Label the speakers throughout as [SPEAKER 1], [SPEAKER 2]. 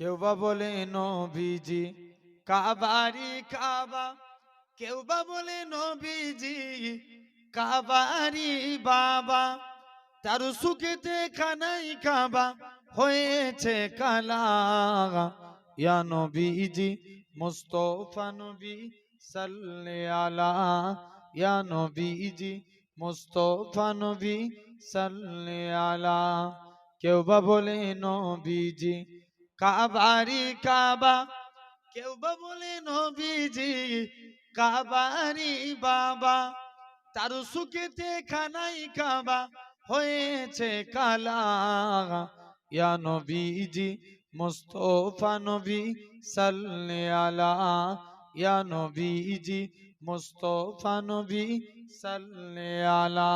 [SPEAKER 1] কেউ বা বলে, নবীজি। কাবারি কাবা। কেউ বা বলে, নবীজি। কাবারি বাবা। তার সুখেতে খানাই কাবা, হয়েছে কালা ইয়া নবীজি, মুস্তফা নবী, সাল্লে আলা। ইয়া নবীজি, মুস্তফা নবী, সাল্লে আলা। কেউ বা বলে, নবীজি। কাবারি কাবা। কেউ বা বলে, নবীজি, কাবারি বাবা। তার সুখেতে খানাই কাবা, হয়েছে কালা। ইয়া নবীজি, মুস্তফা নবী, সাল্লে আলা। ইয়া নবীজি, মুস্তফা নবী, সাল্লে আলা।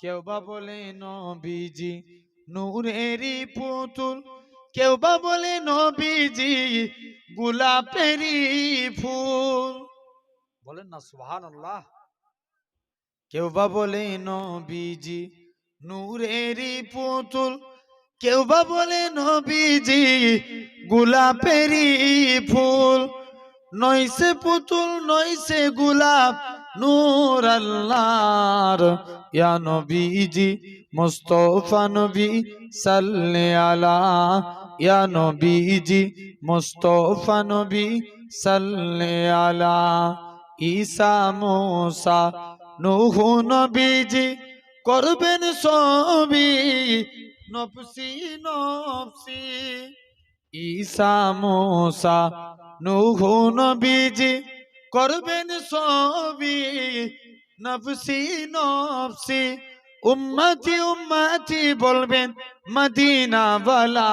[SPEAKER 1] কেউ বা বলে, নবীজি, নূরেরই পুতুল কেউ বা বলে, নবীজি, গোলাপেরই ফুল। বলেন না সুহান আল্লাহ কেউ বা বলে, নবীজি, নূরেরই পুতুল। কেউ বা বলে, নবীজি, গোলাপেরই ফুল। নইসে পুতুল নইসে গোলাপ, নূর আল্লাহর। ইয়া নবীজি, মুস্তফা নবী, সাল্লে আলা ইয়া নবীজি, মুস্তফা নবী, সাল্লে আলা ঈসা মুসা, নূহ নবীজি, করবেন সবই নফসি নফসি ঈসা মুসা, নূহ নবীজি, করবেন সবই নফসি নফসি উম্মতি উম্মতি বলবেন মদিনা বালা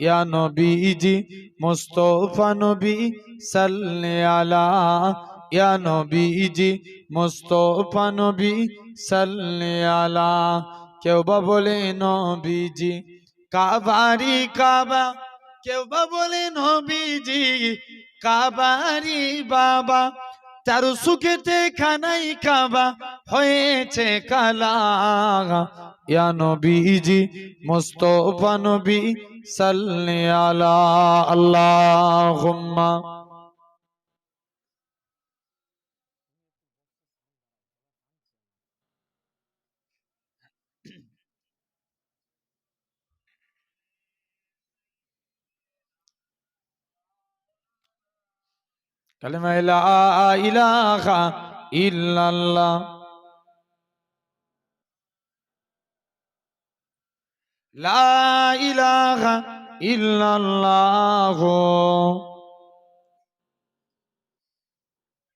[SPEAKER 1] ইয়া নবীজি, মুস্তফা নবী, সাল্লে আলা। ইয়া নবীজি, মুস্তফা নবী, সাল্লে আলা। কেউ বা বলে, নবীজি কাবারি কাবা। কেউ বা বলে, নবীজি কাবারি বাবা। তার সুখেতে খানাই খাবা হয়েছে কালা ইয়া নবীজি মুস্তফা নবী সাল্লে আলা আল্লাহুম্মা। কালেমা লা ইলাহা ইল্লাল্লাহ লা ইলাহা ইল্লাল্লাহ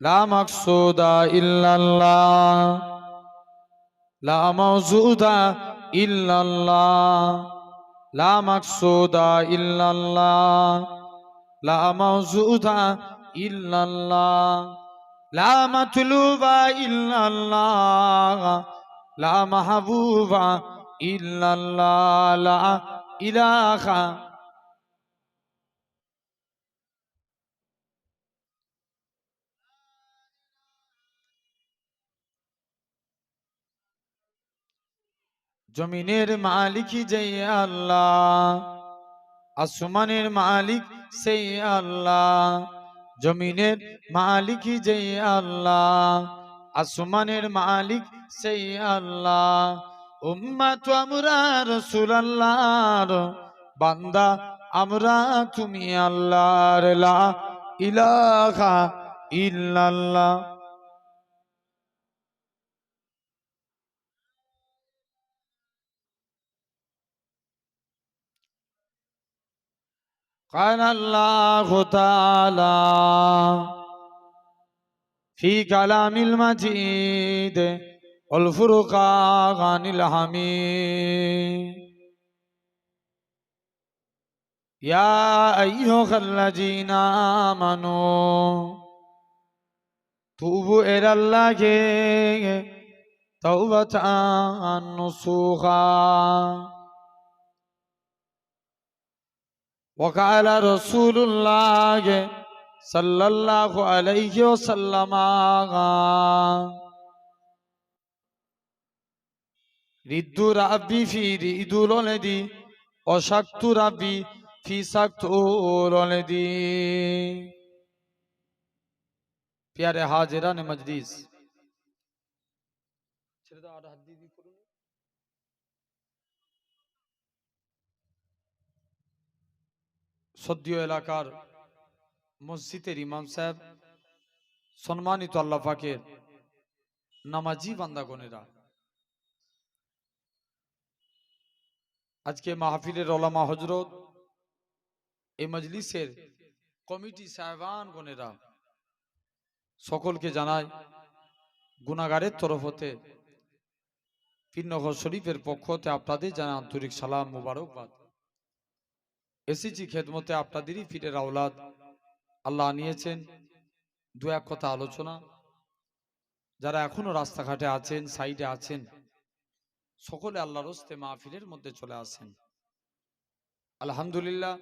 [SPEAKER 1] লা মাকসুদা ইল্লাল্লাহ লা মাওজুদা ইল্লাল্লাহ লা মাকসুদা ইল্লাল্লাহ লা মাওজুদা ইল্লাল্লাহ। লা মাতলুবা ইল্লাল্লাহ। লা মাহবুবা ইল্লাল্লাহ। লা ইলাহা। জমিনের মালিক যে আল্লাহ। আসমানের মালিক সেই আল্লাহ। জমিনের মালিক যে আল্লাহ, আসমানের মালিক সেই আল্লাহ। উম্মা তো আমরা রসুল আল্লাহর বান্দা আমরা তুমি আল্লাহর, লা ইলাহা ইল্লাল্লাহ। قال الله تعالى في كلام المجيد والفرقان الحميد. يا أيها الذين آمنوا توبوا إلى الله توبة نصوحا. وقال رسول الله صلى الله عليه وسلم رد ربي في رد لدي وشكت ربي في سكت لدي پیارے حاضران مجلس সদ্য এলাকার মসজিদের ইমাম সাহেব, সম্মানিত আল্লাহ পাকের নামাজি বান্দাগণেরা। আজকে মাহফিলের ওলামা হজরত এই মজলিসের কমিটি সাহেবান গণেরা সকলকে জানায় গুনাগারের তরফ হতে, পীরনগর শরীফের পক্ষ হতে আপনাদের জানায় আন্তরিক সালাম, মুবারকবাদ। এসেছি খেদমতে আপনাদেরই ফিরের আওলাদ। আল্লাহ নিয়েছেন দু এক কথা আলোচনা। যারা এখনও রাস্তাঘাটে আছেন, সাইডে আছেন, সকলে আল্লাহর হস্তে মাহফিলের মধ্যে চলে আসেন। আলহামদুলিল্লাহ,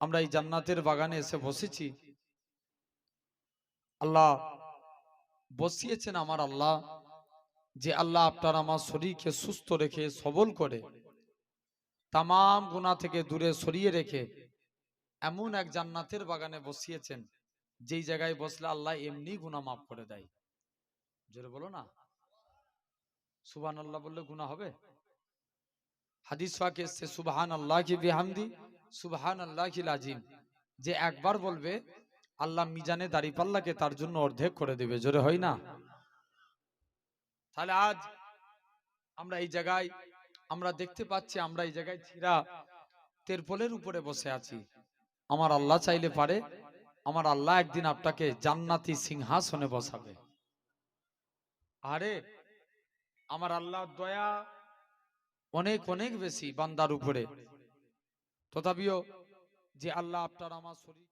[SPEAKER 1] আমরা এই জান্নাতের বাগানে এসে বসেছি। আল্লাহ বসিয়েছেন আমার আল্লাহ যে আল্লাহ আপনার আমার শরীরকে সুস্থ রেখে সবল করে তামাম গুণা থেকে দূরে সরিয়ে রেখে এমন এক জান্নাতের বাগানে বসিয়েছেন, যেই জায়গায় বসলে আল্লাহ এমনি গুণা মাফ করে দেয়। জোরে বলো না। সুবহান আল্লাহ বললে গুণা হবে? হাদিস এসছে সুবহান আল্লাহ কি বিহামদি সুবহান আল্লাহ কি লাজিম। যে একবার বলবে, আল্লাহ মিজানে দাড়ি পাল্লাকে তার জন্য অর্ধেক করে দেবে। জোরে হয় না? তাহলে আজ আমরা এই জায়গায় আমরা দেখতে পাচ্ছি আমরা এই জায়গায় ছিরা তেরপলের উপরে বসে আছি। আমার আল্লাহ চাইলে পারে, আমার আল্লাহ একদিন আপনাকে জান্নাতি সিংহাসনে বসাবে। আরে, আমার আল্লাহ দয়া অনেক অনেক বেশি বান্দার উপরে। তথাপিও যে আল্লাহ আপনার আমার শরীর